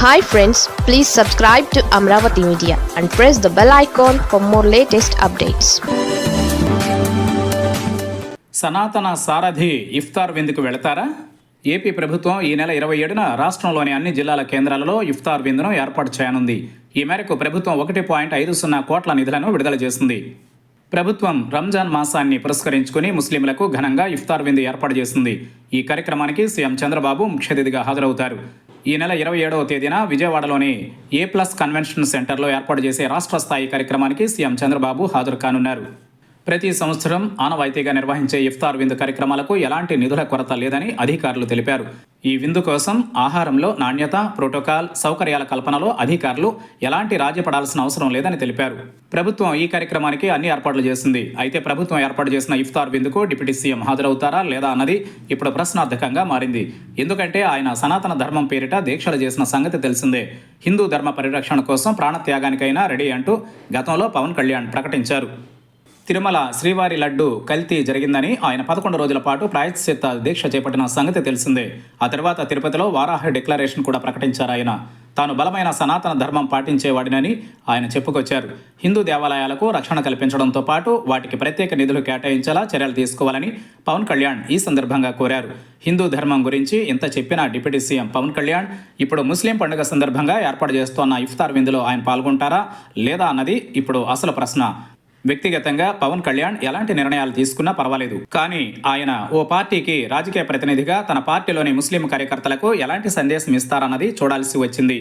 Hi friends please subscribe to Amaravati media and press the bell icon for more latest updates సనాతన సారథి ఇఫ్తార్ విందుకు వెళతారా? AP ప్రభుత్వం ఈ నెల ఇరవై ఏడున రాష్ట్రంలోని అన్ని జిల్లాల కేంద్రాలలో ఇఫ్తార్ విందును ఏర్పాటు చేయనుంది. ఈ మేరకు ప్రభుత్వం ఒకటి పాయింట్ ఐదు సున్నా కోట్ల నిధులను విడుదల చేసింది. ప్రభుత్వం రంజాన్ మాసాన్ని పురస్కరించుకుని ముస్లింలకు ఘనంగా ఇఫ్తార్ విందు ఏర్పాటు చేసింది. ఈ కార్యక్రమానికి సీఎం చంద్రబాబు ముఖ్య అతిథిగా హాజరవుతారు. ఈ నెల ఇరవై ఏడవ తేదీన విజయవాడలోని ఏ ప్లస్ కన్వెన్షన్ సెంటర్లో ఏర్పాటు చేసే రాష్ట్ర స్థాయి కార్యక్రమానికి సీఎం చంద్రబాబు హాజరు కానున్నారు. ప్రతి సంవత్సరం ఆనవాయితీగా నిర్వహించే ఇఫ్తార్ విందు కార్యక్రమాలకు ఎలాంటి నిధుల కొరత లేదని అధికారులు తెలిపారు. ఈ విందు కోసం ఆహారంలో నాణ్యత ప్రోటోకాల్ సౌకర్యాల కల్పనలో అధికారులు ఎలాంటి రాజీ పడాల్సిన అవసరం లేదని తెలిపారు. ప్రభుత్వం ఈ కార్యక్రమానికి అన్ని ఏర్పాట్లు చేసింది. అయితే ప్రభుత్వం ఏర్పాటు చేసిన ఇఫ్తార్ విందుకు డిప్యూటీ సీఎం హాజరవుతారా లేదా అన్నది ఇప్పుడు ప్రశ్నార్థకంగా మారింది. ఎందుకంటే ఆయన సనాతన ధర్మం పేరిట దీక్షలు చేసిన సంగతి తెలిసిందే. హిందూ ధర్మ పరిరక్షణ కోసం ప్రాణత్యాగానికైనా రెడీ అంటూ గతంలో పవన్ కళ్యాణ్ ప్రకటించారు. తిరుమల శ్రీవారి లడ్డు కల్తీ జరిగిందని ఆయన పదకొండు రోజుల పాటు ప్రాయశ్చిత్త దీక్ష చేపట్టిన సంగతి తెలిసిందే. ఆ తర్వాత తిరుపతిలో వారాహ డిక్లరేషన్ కూడా ప్రకటించారు ఆయన. తాను బలమైన సనాతన ధర్మం పాటించేవాడినని ఆయన చెప్పుకొచ్చారు. హిందూ దేవాలయాలకు రక్షణ కల్పించడంతో పాటు వాటికి ప్రత్యేక నిధులు కేటాయించేలా చర్యలు తీసుకోవాలని పవన్ కళ్యాణ్ ఈ సందర్భంగా కోరారు. హిందూ ధర్మం గురించి ఇంత చెప్పిన డిప్యూటీ సీఎం పవన్ కళ్యాణ్ ఇప్పుడు ముస్లిం పండుగ సందర్భంగా ఏర్పాటు చేస్తున్న ఇఫ్తార్ విందులో ఆయన పాల్గొంటారా లేదా అన్నది ఇప్పుడు అసలు ప్రశ్న. వ్యక్తిగతంగా పవన్ కళ్యాణ్ ఎలాంటి నిర్ణయాలు తీసుకున్నా పర్వాలేదు. కానీ ఆయన ఓ పార్టీకి రాజకీయ ప్రతినిధిగా తన పార్టీలోని ముస్లిం కార్యకర్తలకు ఎలాంటి సందేశం ఇస్తారన్నది చూడాల్సి వచ్చింది.